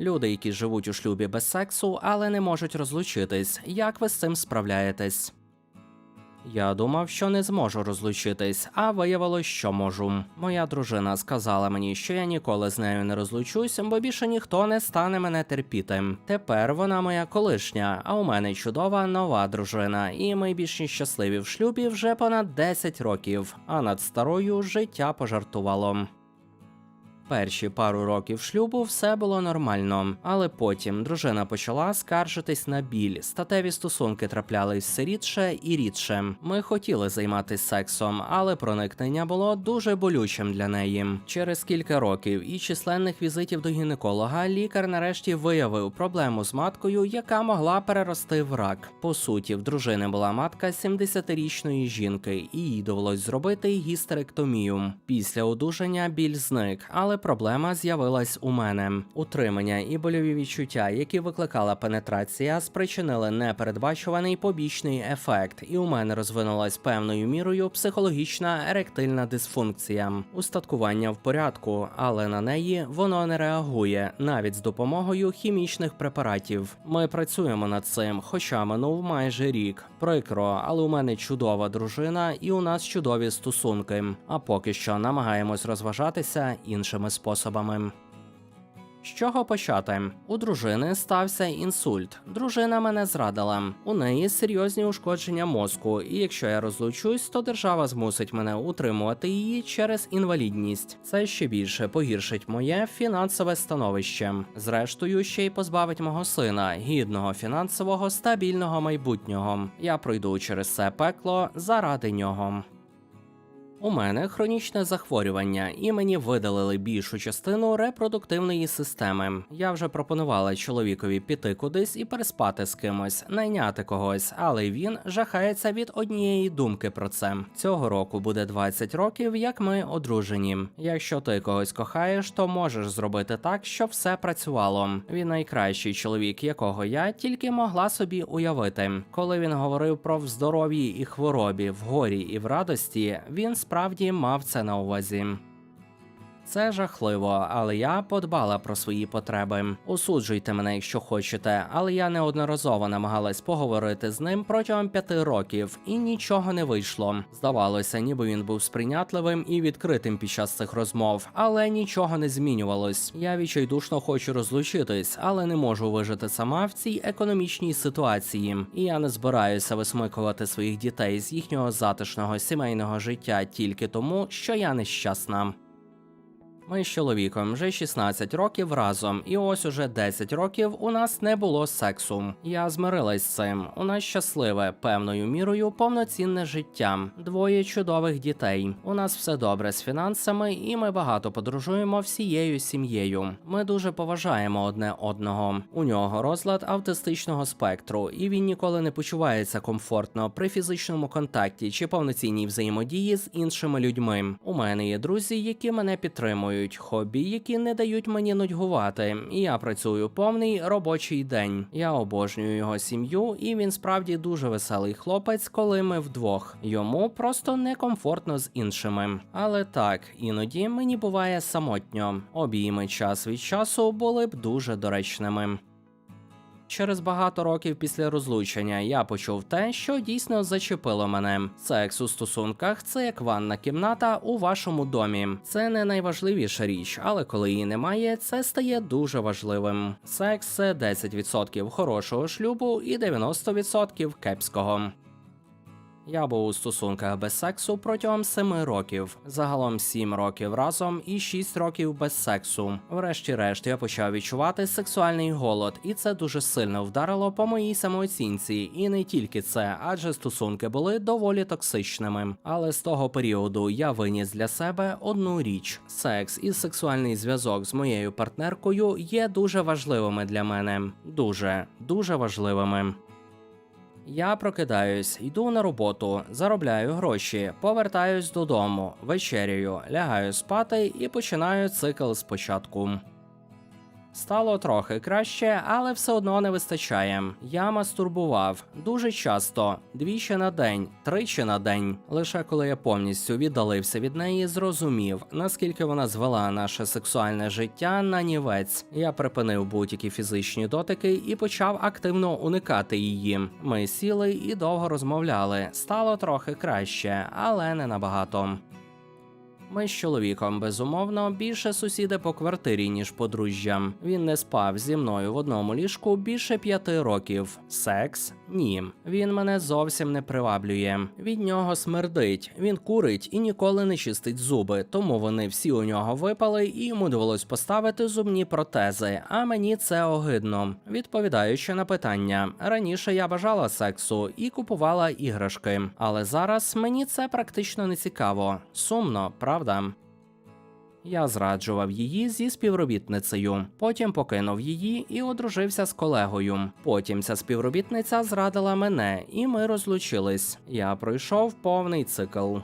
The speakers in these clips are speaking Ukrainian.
Люди, які живуть у шлюбі без сексу, але не можуть розлучитись. Як ви з цим справляєтесь? Я думав, що не зможу розлучитись, а виявилось, що можу. Моя дружина сказала мені, що я ніколи з нею не розлучусь, бо більше ніхто не стане мене терпіти. Тепер вона моя колишня, а у мене чудова нова дружина, і ми більш щасливі в шлюбі вже понад 10 років. А над старою життя пожартувало. Перші пару років шлюбу все було нормально, але потім дружина почала скаржитись на біль. Статеві стосунки траплялись все рідше і рідше. Ми хотіли займатися сексом, але проникнення було дуже болючим для неї. Через кілька років і численних візитів до гінеколога лікар нарешті виявив проблему з маткою, яка могла перерости в рак. По суті, в дружини була матка 70-річної жінки, і їй довелось зробити гістеректомію. Після одужання біль зник, але проблема з'явилась у мене. Утримання і больові відчуття, які викликала пенетрація, спричинили непередбачуваний побічний ефект, і у мене розвинулась певною мірою психологічна еректильна дисфункція. Устаткування в порядку, але на неї воно не реагує навіть з допомогою хімічних препаратів. Ми працюємо над цим, хоча минув майже рік. Прикро, але у мене чудова дружина, і у нас чудові стосунки. А поки що намагаємось розважатися іншими способами. З чого почати? У дружини стався інсульт. Дружина мене зрадила. У неї серйозні ушкодження мозку, і якщо я розлучусь, то держава змусить мене утримувати її через інвалідність. Це ще більше погіршить моє фінансове становище. Зрештою, ще й позбавить мого сина гідного фінансового стабільного майбутнього. Я пройду через це пекло заради нього. У мене хронічне захворювання, і мені видалили більшу частину репродуктивної системи. Я вже пропонувала чоловікові піти кудись і переспати з кимось, найняти когось, але він жахається від однієї думки про це. Цього року буде 20 років, як ми одружені. Якщо ти когось кохаєш, то можеш зробити так, щоб все працювало. Він найкращий чоловік, якого я тільки могла собі уявити. Коли він говорив про в здоров'ї і хворобі, в горі і в радості, він справді мав це на увазі. Це жахливо, але я подбала про свої потреби. Осуджуйте мене, якщо хочете, але я неодноразово намагалась поговорити з ним протягом п'яти років, і нічого не вийшло. Здавалося, ніби він був сприйнятливим і відкритим під час цих розмов, але нічого не змінювалось. Я відчайдушно хочу розлучитись, але не можу вижити сама в цій економічній ситуації. І я не збираюся висмикувати своїх дітей з їхнього затишного сімейного життя тільки тому, що я нещасна. Ми з чоловіком вже 16 років разом, і ось уже 10 років у нас не було сексу. Я змирилась з цим. У нас щасливе, певною мірою, повноцінне життя, двоє чудових дітей. У нас все добре з фінансами, і ми багато подорожуємо всією сім'єю. Ми дуже поважаємо одне одного. У нього розлад автистичного спектру, і він ніколи не почувається комфортно при фізичному контакті чи повноцінній взаємодії з іншими людьми. У мене є друзі, які мене підтримують, хобі, які не дають мені нудьгувати. Я працюю повний робочий день. Я обожнюю його сім'ю, і він справді дуже веселий хлопець, коли ми вдвох. Йому просто некомфортно з іншими. Але так, іноді мені буває самотньо. Обійми час від часу були б дуже доречними. Через багато років після розлучення я почув те, що дійсно зачепило мене. Секс у стосунках це як ванна кімната у вашому домі. Це не найважливіша річ, але коли її немає, це стає дуже важливим. Секс це 10% хорошого шлюбу і 90% кепського. Я був у стосунках без сексу протягом 7 років, загалом 7 років разом і 6 років без сексу. Врешті-решт я почав відчувати сексуальний голод, і це дуже сильно вдарило по моїй самооцінці. І не тільки це, адже стосунки були доволі токсичними. Але з того періоду я виніс для себе одну річ: секс і сексуальний зв'язок з моєю партнеркою є дуже важливими для мене. Дуже, дуже важливими. Я прокидаюсь, йду на роботу, заробляю гроші, повертаюсь додому, вечерюю, лягаю спати і починаю цикл спочатку. Стало трохи краще, але все одно не вистачає. Я мастурбував дуже часто, двічі на день, тричі на день. Лише коли я повністю віддалився від неї, зрозумів, наскільки вона звела наше сексуальне життя на нівець. Я припинив будь-які фізичні дотики і почав активно уникати її. Ми сіли і довго розмовляли. Стало трохи краще, але не набагато. Ми з чоловіком безумовно більше сусіди по квартирі, ніж подружжя. Він не спав зі мною в одному ліжку більше п'яти років. Секс ні. Він мене зовсім не приваблює. Від нього смердить. Він курить і ніколи не чистить зуби, тому вони всі у нього випали, і йому довелось поставити зубні протези. А мені це огидно. Відповідаючи на питання, раніше я бажала сексу і купувала іграшки, але зараз мені це практично не цікаво. Сумно, правда? Я зраджував її зі співробітницею, потім покинув її і одружився з колегою. Потім ця співробітниця зрадила мене, і ми розлучились. Я пройшов повний цикл.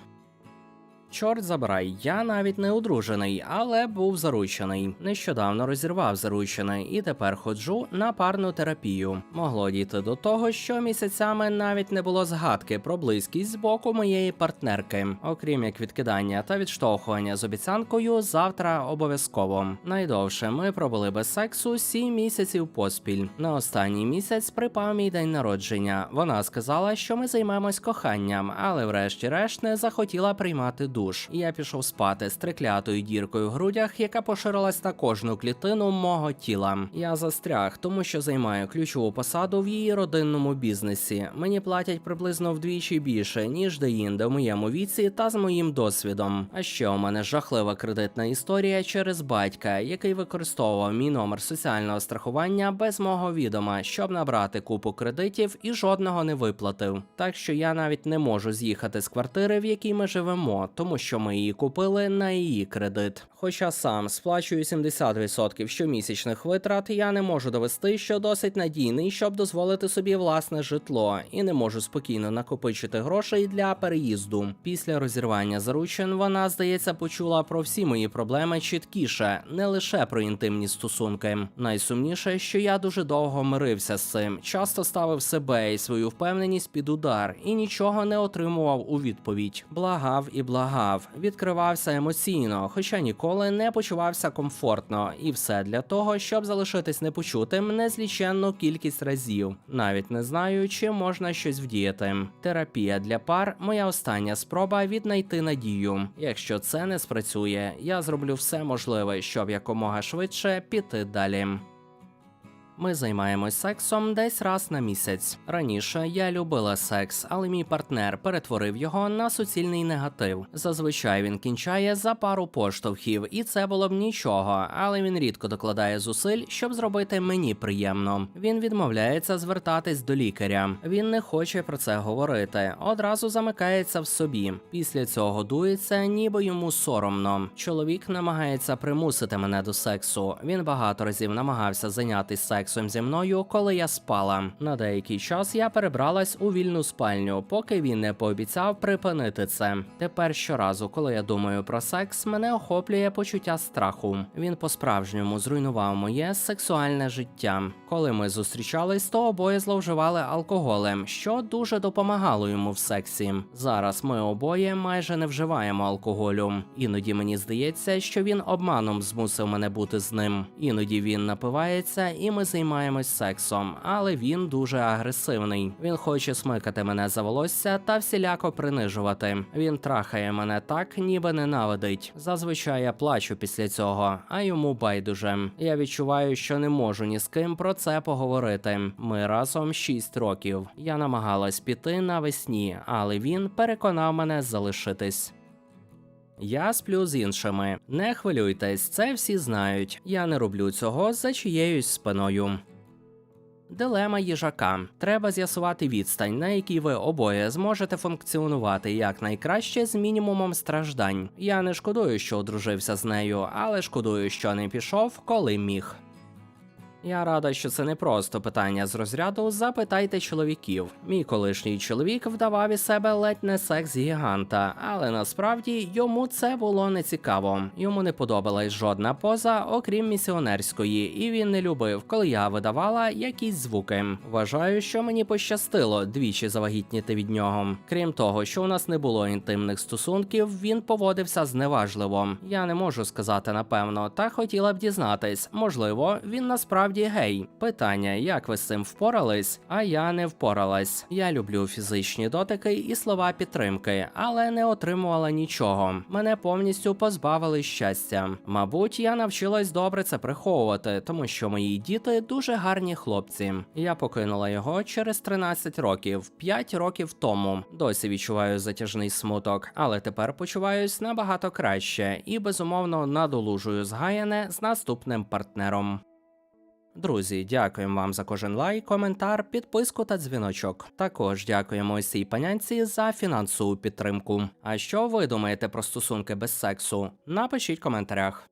Чорт забирай, я навіть не одружений, але був заручений. Нещодавно розірвав заручене і тепер ходжу на парну терапію. Могло дійти до того, що місяцями навіть не було згадки про близькість з боку моєї партнерки, окрім як відкидання та відштовхування з обіцянкою завтра обов'язково. Найдовше ми пробули без сексу сім місяців поспіль. На останній місяць припав мій день народження. Вона сказала, що ми займемось коханням, але врешті-решт не захотіла приймати душ. І я пішов спати з триклятою діркою в грудях, яка поширилась на кожну клітину мого тіла. Я застряг, тому що займаю ключову посаду в її родинному бізнесі. Мені платять приблизно вдвічі більше, ніж деінде в моєму віці та з моїм досвідом. А ще у мене жахлива кредитна історія через батька, який використовував мій номер соціального страхування без мого відома, щоб набрати купу кредитів і жодного не виплатив. Так що я навіть не можу з'їхати з квартири, в якій ми живемо, тому що ми її купили на її кредит. Хоча сам сплачую 70% щомісячних витрат, я не можу довести, що досить надійний, щоб дозволити собі власне житло, і не можу спокійно накопичити грошей для переїзду. Після розірвання заручин вона, здається, почула про всі мої проблеми чіткіше, не лише про інтимні стосунки. Найсумніше, що я дуже довго мирився з цим, часто ставив себе і свою впевненість під удар і нічого не отримував у відповідь. Благав і благав, відкривався емоційно, хоча ніколи не почувався комфортно, і все для того, щоб залишитись непочутим незліченну кількість разів. Навіть не знаю, чи можна щось вдіяти. Терапія для пар моя остання спроба віднайти надію. Якщо це не спрацює, я зроблю все можливе, щоб якомога швидше піти далі. Ми займаємось сексом десь раз на місяць. Раніше я любила секс, але мій партнер перетворив його на суцільний негатив. Зазвичай він кінчає за пару поштовхів, і це було б нічого, але він рідко докладає зусиль, щоб зробити мені приємно. Він відмовляється звертатись до лікаря. Він не хоче про це говорити. Одразу замикається в собі. Після цього дується, ніби йому соромно. Чоловік намагається примусити мене до сексу. Він багато разів намагався зайнятися сексом зі мною, коли я спала. На деякий час я перебралась у вільну спальню, поки він не пообіцяв припинити це. Тепер щоразу, коли я думаю про секс, мене охоплює почуття страху. Він по-справжньому зруйнував моє сексуальне життя. Коли ми зустрічались, то обоє зловживали алкоголем, що дуже допомагало йому в сексі. Зараз ми обоє майже не вживаємо алкоголю. Іноді мені здається, що він обманом змусив мене бути з ним. Іноді він напивається, і ми займаємось сексом, але він дуже агресивний. Він хоче смикати мене за волосся та всіляко принижувати. Він трахає мене так, ніби ненавидить. Зазвичай я плачу після цього, а йому байдуже. Я відчуваю, що не можу ні з ким про це поговорити. Ми разом 6 років. Я намагалась піти навесні, але він переконав мене залишитись. Я сплю з іншими. Не хвилюйтесь, це всі знають. Я не роблю цього за чиєюсь спиною. Дилема їжака. Треба з'ясувати відстань, на якій ви обоє зможете функціонувати якнайкраще з мінімумом страждань. Я не шкодую, що одружився з нею, але шкодую, що не пішов, коли міг. Я рада, що це не просто питання з розряду запитайте чоловіків. Мій колишній чоловік вдавав із себе ледь не секс гіганта, але насправді йому це було не цікаво. Йому не подобалась жодна поза, окрім місіонерської, і він не любив, коли я видавала якісь звуки. Вважаю, що мені пощастило двічі завагітніти від нього. Крім того, що у нас не було інтимних стосунків, він поводився зневажливо. Я не можу сказати напевно, та хотіла б дізнатись. Можливо, він насправді гей. Питання, як ви з цим впорались? А я не впоралась. Я люблю фізичні дотики і слова підтримки, але не отримувала нічого. Мене повністю позбавили щастя. Мабуть, я навчилась добре це приховувати, тому що мої діти дуже гарні хлопці. Я покинула його через 13 років, 5 років тому. Досі відчуваю затяжний смуток, але тепер почуваюсь набагато краще і безумовно надолужую згаяне з наступним партнером. Друзі, дякуємо вам за кожен лайк, коментар, підписку та дзвіночок. Також дякуємо ось цій панянці за фінансову підтримку. А що ви думаєте про стосунки без сексу? Напишіть в коментарях.